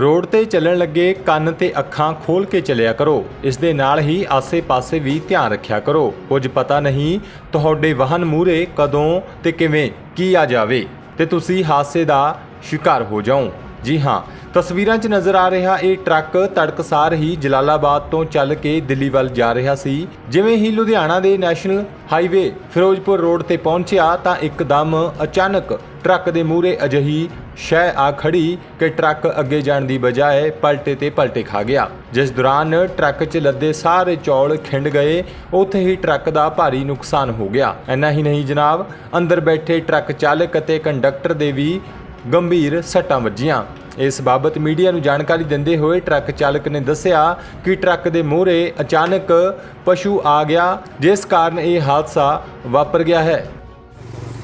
Road ਤੇ ਚੱਲਣ ਲੱਗੇ ਕੰਨ ਤੇ ਅੱਖਾਂ ਖੋਲ ਕੇ ਚੱਲਿਆ ਕਰੋ। ਇਸ ਦੇ ਨਾਲ ਹੀ ਆਸੇ-ਪਾਸੇ ਵੀ ਧਿਆਨ ਰੱਖਿਆ ਕਰੋ। ਕੁਝ ਪਤਾ ਨਹੀਂ ਤੁਹਾਡੇ ਵਾਹਨ ਮੂਹਰੇ ਕਦੋਂ ਤੇ ਕਿਵੇਂ ਕੀ ਆ ਜਾਵੇ ਤੇ ਤੁਸੀਂ ਹਾਦਸੇ ਦਾ ਸ਼ਿਕਾਰ ਹੋ ਜਾਓ। ਜੀ ਹਾਂ ਤਸਵੀਰਾਂ 'ਚ ਨਜ਼ਰ ਆ ਰਿਹਾ ਇਹ ਟਰੱਕ ਤੜਕਸਾਰ ਹੀ ਜਲਾਲਾਬਾਦ ਤੋਂ ਚੱਲ ਕੇ ਦਿੱਲੀ ਵੱਲ ਜਾ ਰਿਹਾ ਸੀ। ਜਿਵੇਂ ਹੀ ਲੁਧਿਆਣਾ ਦੇ ਨੈਸ਼ਨਲ ਹਾਈਵੇ ਫਿਰੋਜ਼ਪੁਰ ਰੋਡ ਤੇ ਪਹੁੰਚਿਆ ਤਾਂ ਇੱਕਦਮ ਅਚਾਨਕ ਟਰੱਕ ਦੇ ਮੂਹਰੇ ਅਜਿਹੀ ਸ਼ੈ ਆ ਖੜੀ ਕਿ ਟਰੱਕ ਅੱਗੇ ਜਾਣ ਦੀ ਬਜਾਏ ਪਲਟੇ ਤੇ ਪਲਟੇ ਖਾ ਗਿਆ। ਜਿਸ ਦੌਰਾਨ ਟਰੱਕ 'ਚ ਲੱਦੇ ਸਾਰੇ ਚੌਲ ਖਿੰਡ ਗਏ। ਉੱਥੇ ਹੀ ਟਰੱਕ ਦਾ ਭਾਰੀ ਨੁਕਸਾਨ ਹੋ ਗਿਆ। ਇੰਨਾ ਹੀ ਨਹੀਂ ਜਨਾਬ, ਅੰਦਰ ਬੈਠੇ ਟਰੱਕ ਚਾਲਕ ਅਤੇ ਕੰਡਕਟਰ ਦੇ ਵੀ ਗੰਭੀਰ ਸੱਟਾਂ ਵੱਜੀਆਂ। ਇਸ ਬਾਬਤ ਮੀਡੀਆ ਨੂੰ ਜਾਣਕਾਰੀ ਦਿੰਦੇ ਹੋਏ ਟਰੱਕ ਚਾਲਕ ਨੇ ਦੱਸਿਆ ਕਿ ਟਰੱਕ ਦੇ ਮੂਹਰੇ ਅਚਾਨਕ ਪਸ਼ੂ ਆ ਗਿਆ ਜਿਸ ਕਾਰਨ ਇਹ ਹਾਦਸਾ ਵਾਪਰ ਗਿਆ ਹੈ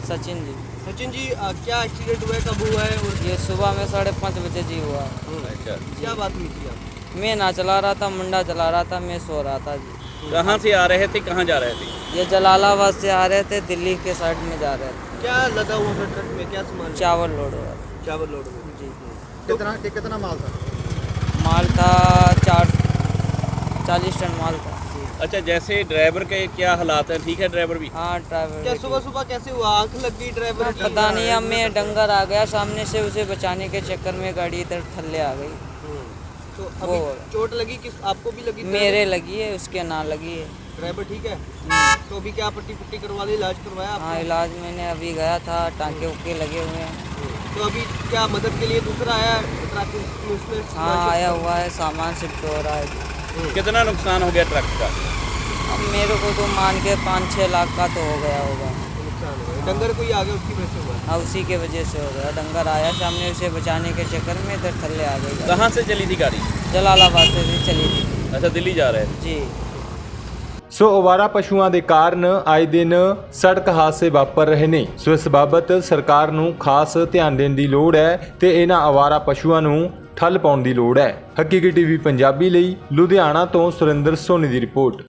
सचिन जी सचिन जी आ, क्या एक्सीडेंट हुआ है कब हुआ है और ये सुबह में साढ़े पाँच बजे जी हुआ अच्छा क्या बात हुई थी आप मैं ना चला रहा था मुंडा चला रहा था मैं सो रहा था जी कहाँ से आ रहे थे कहाँ जा रहे थे ये जलालाबाद से आ रहे थे दिल्ली के साइड में जा रहे थे क्या लदा हुआ था ट्रक में क्या सामान चावल लोड हो रहा था चावल लोड में जी कितना कितना माल था? माल था चार चालीस टन माल था। अच्छा जैसे ड्राइवर के क्या हालात हैं? ठीक है ड्राइवर भी? हाँ ड्राइवर क्या सुबह सुबह कैसे हुआ? आँख लग गई ड्राइवर की? पता नहीं अब मैं डंगर आ गया सामने से उसे बचाने के चक्कर में गाड़ी इधर थल्ले आ गई। हम्म। तो अभी चोट लगी किस आपको भी लगी मेरे लगी है उसके ना लगी है। ड्राइवर ठीक है? तो अभी क्या पट्टी पुट्टी करवा ली इलाज करवाया हाँ इलाज मैंने अभी गया था टाँके उके लगे हुए हैं। तो अभी क्या मदद के लिए दूसरा आया ट्रक उसमें? हाँ आया हुआ है सामान शिफ्ट हो रहा है। कितना नुकसान हो गया ट्रक का? अब मेरे को तो मान के पाँच छः लाख का तो हो गया होगा। डंगर कोई आ गया उसकी वजह से हुआ है। हाँ उसी के वजह से हो गया। डंगर आया सामने उसे बचाने के चक्कर में इधर थल्ले आ गई। कहाँ से चली थी गाड़ी? जलालाबाद से चली थी। अच्छा दिल्ली जा रहे हैं? जी। ਸੋ ਅਵਾਰਾ ਪਸ਼ੂਆਂ ਦੇ ਕਾਰਨ ਆਏ ਦਿਨ ਸੜਕ ਹਾਦਸੇ ਵਾਪਰ ਰਹੇ ਨੇ। ਸੋ ਇਸ ਬਾਬਤ ਸਰਕਾਰ ਨੂੰ ਖਾਸ ਧਿਆਨ ਦੇਣ ਦੀ ਲੋੜ ਹੈ ਤੇ ਇਹਨਾਂ ਅਵਾਰਾ ਪਸ਼ੂਆਂ ਨੂੰ ਠੱਲ ਪਾਉਣ ਦੀ ਲੋੜ ਹੈ। ਹਕੀਕੀ ਟੀਵੀ ਪੰਜਾਬੀ ਲਈ ਲੁਧਿਆਣਾ ਤੋਂ ਸੁਰਿੰਦਰ ਸੋਨੀ ਦੀ ਰਿਪੋਰਟ।